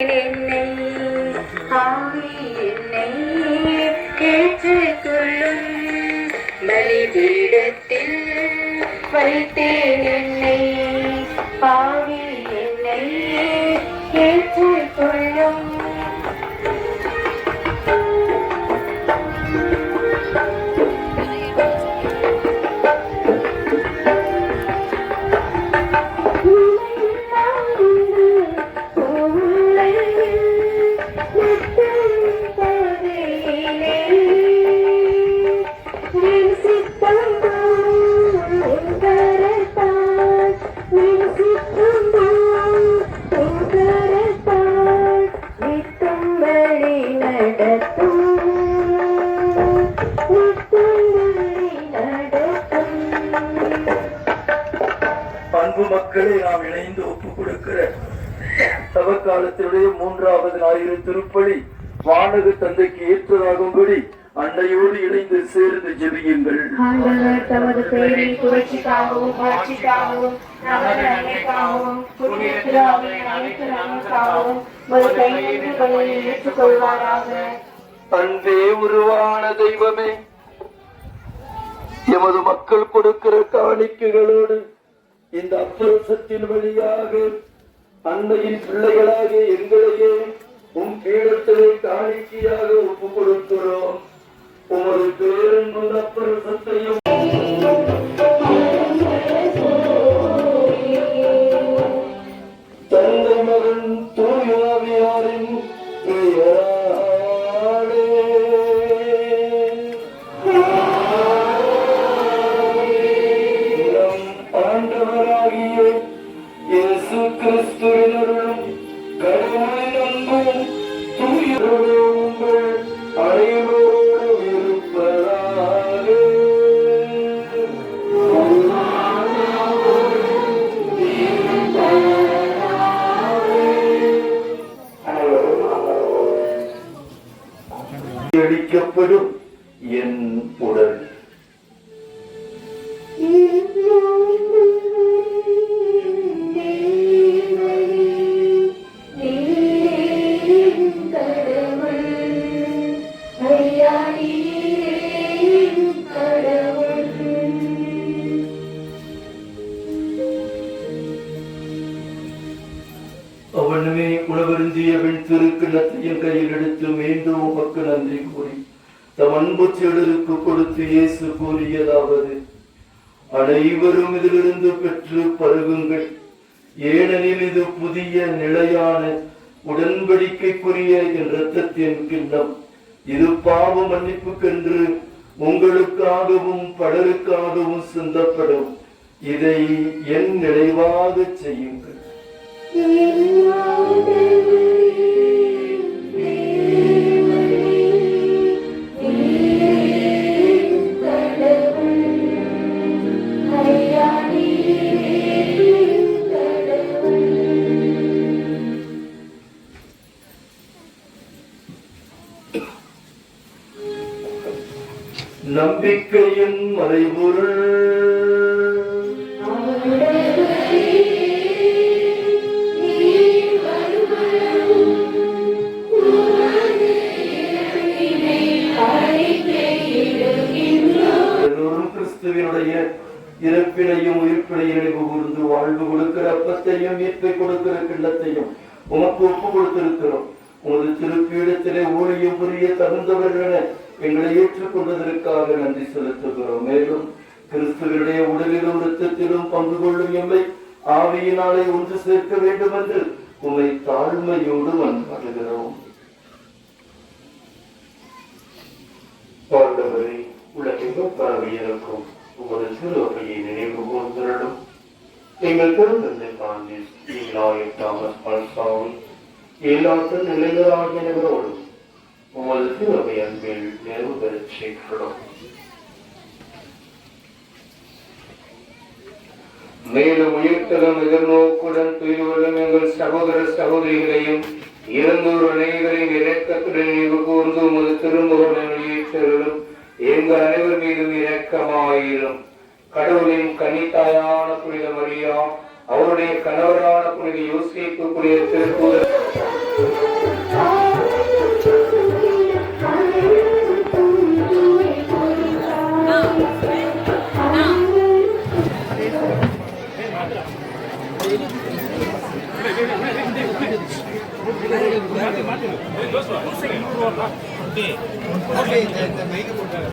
என்னை ஆவி என்னை ஏற்றுக்கொள்ளும் பலிபீடத்தில் வைத்தேன் என்னை பாவி அன்பு மக்களை நாம் இணைந்து ஒப்புக் கொடுக்கிற தவக்காலத்தினுடைய மூன்றாவது ஞாயிறு திருப்பலி வானக தந்தைக்கு ஏற்றதாகும்படி அன்னையோடு இணைந்து சேர்ந்து ஜெபியுங்கள். தமது பெயரின் புரட்சிக்காகவும் வளர்ச்சிக்காகவும் நமது நன்மைக்காகவும் புண்ணிய திருவாவின் அனைத்து நன்மைக்காகவும் ஒரு கையெழுத்து பலியை ஏற்றுக்கொள்வாராக. அன்பே உருவான தெய்வமே. எமது மக்கள் கொடுக்கிற காணிக்கைகளோடு இந்த அப்புரசத்தின் வழியாக அன்னையின் பிள்ளைகளாக எங்களையே உன் பீடத்திலே காணிக்கையாக ஒப்புக் கொடுக்கிறோம். உமது பேரன்பு அப்புரசத்தையும் வைக்கப்படும் என் உடல். அவனுமே உணவருந்திய வெண் திருக்கிண்ணத்தையும் கையில் எடுத்து மீண்டும் உமக்கு நன்றி கூறி தம் அன்பு செடருக்கு கொடுத்து இயேசு கூறியதாவது அனைவரும் இதிலிருந்து பெற்று பருகுங்கள். ஏனெனில் இது புதிய நிலையான உடன்படிக்கைக்குரிய என் இரத்தத்தின் கிண்ணம். இது பாவ மன்னிப்புக்கென்று உங்களுக்காகவும் பலருக்காகவும் சிந்தப்படும். இதை என் நினைவாக செய்யுங்கள். நம்பிக்கையின் மறைபொருள் எல்லோரும் கிறிஸ்துவினுடைய இறப்பினையும் உயிர்ப்பினையும் நினைவு கூர்ந்து வாழ்வு கொடுக்கிற அப்பத்தையும் மீட்பை கொடுக்கிற கிண்ணத்தையும் உமக்கு ஒப்பு கொடுத்திருக்கிறோம். உமது திருப்பீடத்திலே ஊழியம் புரிய தகுந்தவர்கள் என எங்களை ஏற்றுக்கொண்டதற்காக நன்றி செலுத்துகிறோம். மேலும் கிறிஸ்துவனுடைய உடலிலும் இரத்தத்திலும் பங்கு கொள்ளும் எம்மை ஆவியினாலே ஒன்று சேர்க்க வேண்டும் என்று உம்மை தாழ்மையோடு மன்றாடுகிறோம் ஆண்டவரே உலகெங்கும் பரவி இருக்கும் உமது திருவகையை நினைவு கூர்ந்திரலும் எங்கள் பெருந்தந்தை பிரான்சிஸ் ஈலாய் தாமஸ் பல்சாவும் ஏலாட்டு நிலைகளாகியவரோடும் உமது திருவகை அன்பில் நிறைவு பெறச் செய்கிறோம் மேலும் உயிர்த்தலும் எதிர்நோக்குடன் துயிலும் எங்கள் சகோதர சகோதரிகளையும் இறந்தோர் அனைவரின் இரக்கத்துடன் நினைவு கூர்ந்து உமது திருமுகம் வெளியேற்றலும் எங்கள் அனைவர் மீதும் இரக்கமாயிரும். கடவுளின் கனித்தாயான புனித மரியா அவருடைய கணவரான புனித யோசிப்பு புனித திருக்கூதர் ஓகே இந்த இந்த